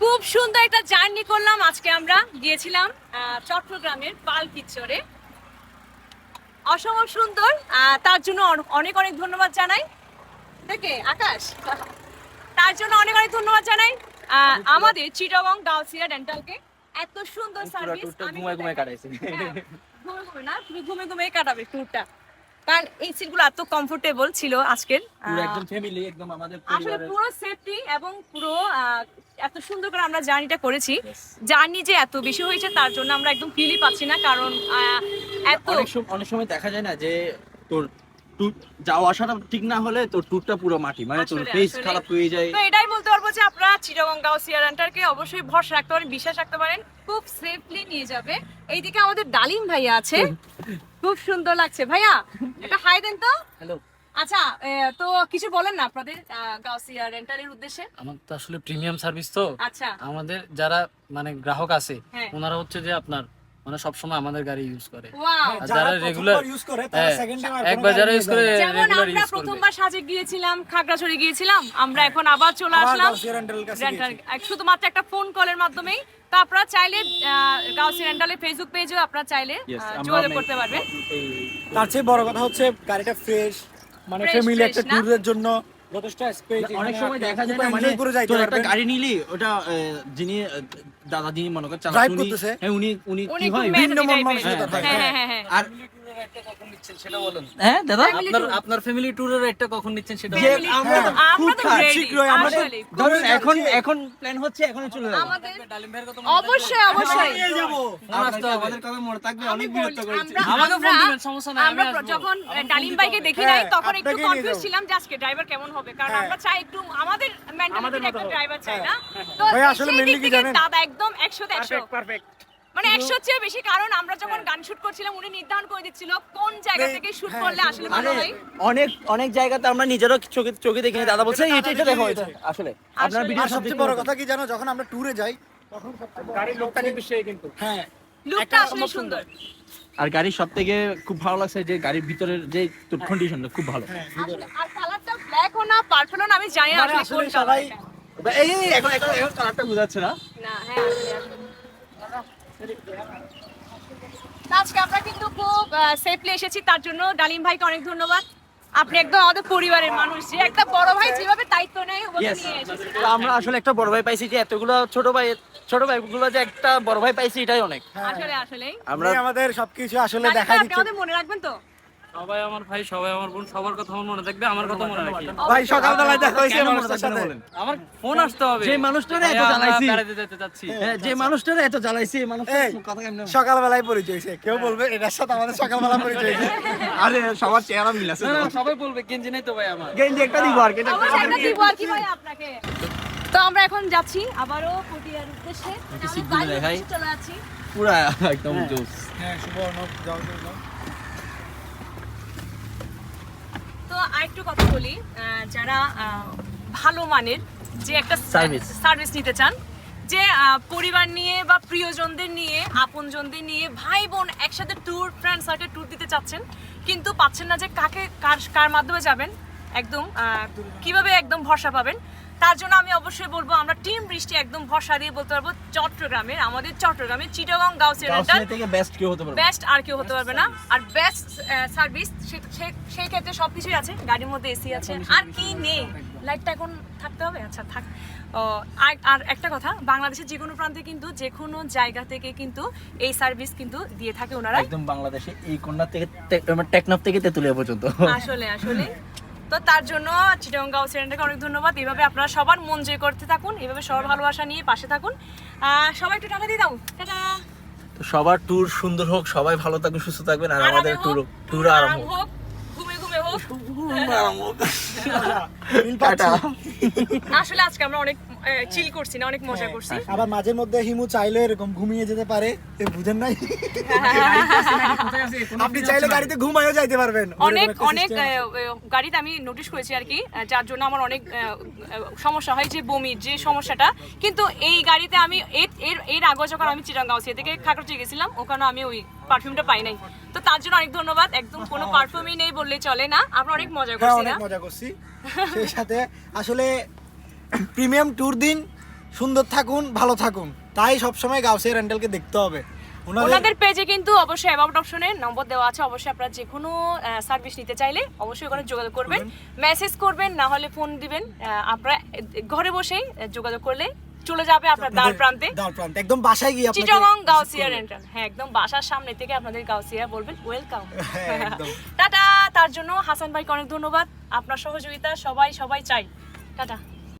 খুব সুন্দর একটা জার্নি করলাম। আজকে আমরা গিয়েছিলাম চট্টগ্রামের পাল পিকচারে। অসম্ভব সুন্দর তার জন্য অনেক অনেক ধন্যবাদ জানাই। দেখে আকাশ? তার জন্য অনেক অনেক ধন্যবাদ জানাই। আহ, আমাদের চিটাগং গাউসিয়া ডেন্টালকে। এত সুন্দর সার্ভিস কাটাইছি হ্যাঁ, ঘুমে ঘুমে না তুমি ঘুমে ঘুমে কাটাবে ট্যুরটা কারণ এই সিটগুলো এত কমফোর্টেবল ছিল আজকের। একদম ফ্যামিলি একদম আমাদের আসলে পুরো সেফটি এবং পুরো এত সুন্দর করে আমরা জার্নিটা করেছি। জার্নি যে এত বেশি হয়েছে তার জন্য আমরা একদম ফিলই পাচ্ছি না কারণ এত অনেক সময় দেখা যায় না যে তোর যাওয়া আসাটা ঠিক না হলে তোর ট্যুরটা পুরো মাটি মানে তোর ফেস খারাপ হয়ে যায়। তো এটাই বলতে পারব যে আপনারা চিটাগং গাউসিয়া রেন্টারকে অবশ্যই ভরসা রাখতে পারেন বিশ্বাস রাখতে পারেন খুব সেফলি নিয়ে যাবে। এইদিকে আমাদের ডালিম ভাইয়া আছে। খুব সুন্দর লাগছে। ভাইয়া এটা হাই দেন তো। হ্যালো আচ্ছা তো কিছু বলেন না আপনাদের গাউসিয়া রেন্টালের উদ্দেশ্যে? আমার তো আসলে প্রিমিয়াম সার্ভিস তো। আচ্ছা। আমাদের যারা মানে গ্রাহক আছে হ্যাঁ। ওনারা হচ্ছে যে আপনার মানে সবসময় আমাদের গাড়ি ইউজ করে। আর যারা রেগুলার হ্যাঁ, একবার যারা ইউজ করে যেমন আমরা প্রথমবার সাজে গিয়েছিলাম খাগড়াছড়ি গিয়েছিলাম আমরা এখন আবার চলে আসলাম। রেন্টাল শুধুমাত্র একটা ফোন কলের মাধ্যমেই তো আপনারা চাইলে গাউসি রেন্টালের ফেসবুক পেজেও আপনারা চাইলে যোগাযোগ করতে পারবেন। তার চেয়ে বড় কথা হচ্ছে গাড়িটা ফ্রেশ মানে ফ্যামিলি একটা ট্যুরের জন্য যথেষ্ট স্পেস অনেক সময় দেখা যায় মানে পুরো যাইতে একটা গাড়ি নিলি ওটা যিনি দাদা যিনি মনে কর Drive উনি হ্যাঁ উনি উনি কি হয়? ভিন্ন মন হ্যাঁ। হ্যাঁ। আর কখন নিচ্ছেন সেটা বলুন। হ্যাঁ দাদা? আপনার আপনার ফ্যামিলি ট্যুরের একটা কখন নিচ্ছেন সেটা আমরা খুব তো খারাপ, ready, শীঘ্রই আমরা ধরুন এখন এখন প্ল্যান হচ্ছে এখনই চলে যাব। আমাদের ডালিম ভাইয়ের কথা অবশ্যই অবশ্যই। নিয়ে আসতে হবে। আমাদের কথা মনে থাকবে অনেক বিরক্ত করেছি। আমাকে ফোন দিবেন, সমস্যা নাই, আমরা যখন ডালিম ভাইকে দেখি হ্যাঁ, নাই তখন একটু কনফিউজ ছিলাম যে আজকে ড্রাইভার কেমন হবে কারণ হ্যাঁ। আমরা চাই একটু আমাদের একটা ড্রাইভার চাই না? তো আসলে সেই কি জানেন? দাদা একদম 100 তে 100 পারফেক্ট মানে 100 চেয়ে বেশি কারণ আমরা যখন গান শুট করছিলাম উনি নির্ধারণ করে দিচ্ছিল কোন জায়গা থেকে শুট হ্যাঁ, করলে আসলে মানে ভালো হয়। অনেক অনেক জায়গাতে আমরা নিজেরও চোখে চোখে দেখি দাদা বলছে এটা এটা দেখো এটা আসলে। আপনার ভিডিও সবচেয়ে বড় কথা কি জানো যখন আমরা ট্যুরে যাই তখন সবচেয়ে গাড়ির লোকটা কিন্তু সেই কিন্তু। হ্যাঁ লুকটা আসলে সুন্দর। আর গাড়ির সব থেকে খুব ভালো লাগছে যে গাড়ির ভিতরের যে কন্ডিশনটা খুব ভালো। আর কালারটা ব্ল্যাক ও না পার্পল না আমি জানি না মানে আসলে সবাই এই এখন এখন কালারটা বোঝাচ্ছে না। না হ্যাঁ আজকে আমরা কিন্তু খুব সেফলি এসেছি তার জন্য ডালিম ভাইকে অনেক ধন্যবাদ। আপনি একদম আমাদের পরিবারের মানুষ যে একটা বড় ভাই যেভাবে দায়িত্ব নেয় আমরা আসলে একটা বড় ভাই পাইছি যে এতগুলো ছোট ভাই ছোট ভাইগুলো যে একটা বড় ভাই পাইছি এটাই অনেক। আসলে আসলে আমরা আমাদের সবকিছু আসলে দেখাই দিচ্ছি আমাদের মনে রাখবেন তো? সবাই আমার ভাই সবাই আমার বোন সবার কথা আমার মনে থাকবে আমার কথা মনে রাখি। ভাই সকালবেলায় দেখা হয়েছে কেন মানুষের সাথে? বলেন? আমার ফোন আসতে হবে। যে মানুষটারে এত জ্বালাইছি। বেড়াতে যেতে চাচ্ছি। হ্যাঁ, যে মানুষটারে এত জ্বালাইছি এই মানুষটার কথা কেমনে সকালবেলায় পরিচয় হয়েছে। কেউ বলবে এটার সাথে আমাদের সকালবেলা পরিচয় হয়েছে। আরে সবার চেহারা মিল আছে সবাই বলবে গেঞ্জি নেই তো ভাই আমার। গেঞ্জি একটা দিব আর কি একটা দিব আর কি ভাই আপনাকে। তো আমরা এখন যাচ্ছি আবারও পটিয়ার উদ্দেশ্যে। আমি সিটগুলো বাইরের দেখাই। উদ্দেশ্যে চলে যাচ্ছি পুরা একদম জোস। হ্যাঁ শুভ যাও যাও, যাও। তো আরেকটু কথা বলি যারা ভালো মানের যে একটা. সার্ভিস নিতে চান যে পরিবার নিয়ে বা প্রিয়জনদের নিয়ে আপনজনদের নিয়ে ভাই বোন একসাথে ট্যুর ফ্রেন্ড সার্কেল ট্যুর দিতে চাচ্ছেন কিন্তু পাচ্ছেন না যে কাকে কার কার মাধ্যমে যাবেন একদম কীভাবে একদম ভরসা পাবেন তার জন্য আমি অবশ্যই বলব আমরা টিম বৃষ্টি একদম ভরসা দিয়ে বলতে পারব চট্টগ্রামের আমাদের চট্টগ্রামের চিটাগং গাউসিয়া রেন্টাল থেকে বেস্ট কেউ হতে পারবে বেস্ট আর কেউ হতে পারবে না। আর বেস্ট সার্ভিস সেই ক্ষেত্রে সবকিছুই আছে গাড়ির মধ্যে এসি আছে। আর কি নেই? লাইটটা এখন থাকতে হবে? আচ্ছা থাক। আর আর একটা কথা বাংলাদেশের যে কোনো প্রান্তে কিন্তু যে কোনো জায়গা থেকে কিন্তু এই সার্ভিস কিন্তু দিয়ে থাকে ওনারা। একদম বাংলাদেশে এই কন্যা থেকে মানে টেকনাফ থেকে তেতুলিয়া পর্যন্ত। আসলে আসলে। তো তার জন্য চিটং সিলেন্ডারকে অনেক ধন্যবাদ। এইভাবে আপনারা সবার মন জয় করতে থাকুন এভাবে সবার ভালোবাসা নিয়ে পাশে থাকুন। সবাই একটু টাকা দিয়ে দাও। টাটা। তো সবার ট্যুর সুন্দর হোক সবাই ভালো থাকুন সুস্থ থাকবেন আর আমাদের ট্যুর ট্যুর আরম্ভ হোক। ঘুমে ঘুমে হোক। আসলে আজকে আমরা অনেক চিল করছি না অনেক মজা করছি। আবার মাঝে মধ্যে হিমু চাইলে এরকম ঘুমিয়ে যেতে পারে এ বুঝেন নাই? আপনি চাইলে গাড়িতে ঘুমায়ও যাইতে পারবেন। অনেক অনেক গাড়িতে আমি নোটিশ করেছি আর কি যার জন্য আমার অনেক সমস্যা হয় যে বমির যে সমস্যাটা। কিন্তু এই গাড়িতে আমি এর এর আগে যখন আমি চিরাঙ্গাউসিয়া থেকে খাগড়াছড়ি গেছিলাম ওখানে আমি ওই পারফিউমটা পাই নাই। তো তার জন্য অনেক ধন্যবাদ একদম কোনো পারফিউমই নেই বললেই চলে না। আমরা অনেক মজা হ্যাঁ করছি অনেক মজা করছি। সেই সাথে আসলে প্রিমিয়াম ট্যুর দিন সুন্দর থাকুন ভালো থাকুন। তাই সবসময় গাউসিয়া রেন্টালকে দেখতে হবে। ওনাদের পেজে কিন্তু অবশ্যই অ্যাবাউট অপশনে নম্বর দেওয়া আছে। অবশ্যই আপনারা যে কোনো সার্ভিস নিতে চাইলে অবশ্যই ওখানে যোগাযোগ করবেন। মেসেজ করবেন না হলে ফোন দিবেন। আপনারা ঘরে বসেই যোগাযোগ করলে চলে যাবে আপনার দ্বার প্রান্তে। দ্বার প্রান্তে। একদম বাসায় গিয়ে আপনাকে চিটাগং receive গাউসিয়া রেন্টাল হ্যাঁ একদম বাসার সামনে থেকে আপনাদের গাউসিয়া বলবেন ওয়েলকাম হ্যাঁ। টাটা তার জন্য হাসান ভাইকে অনেক ধন্যবাদ। আপনার সহযোগিতা সবাই সবাই চাই। টাটা।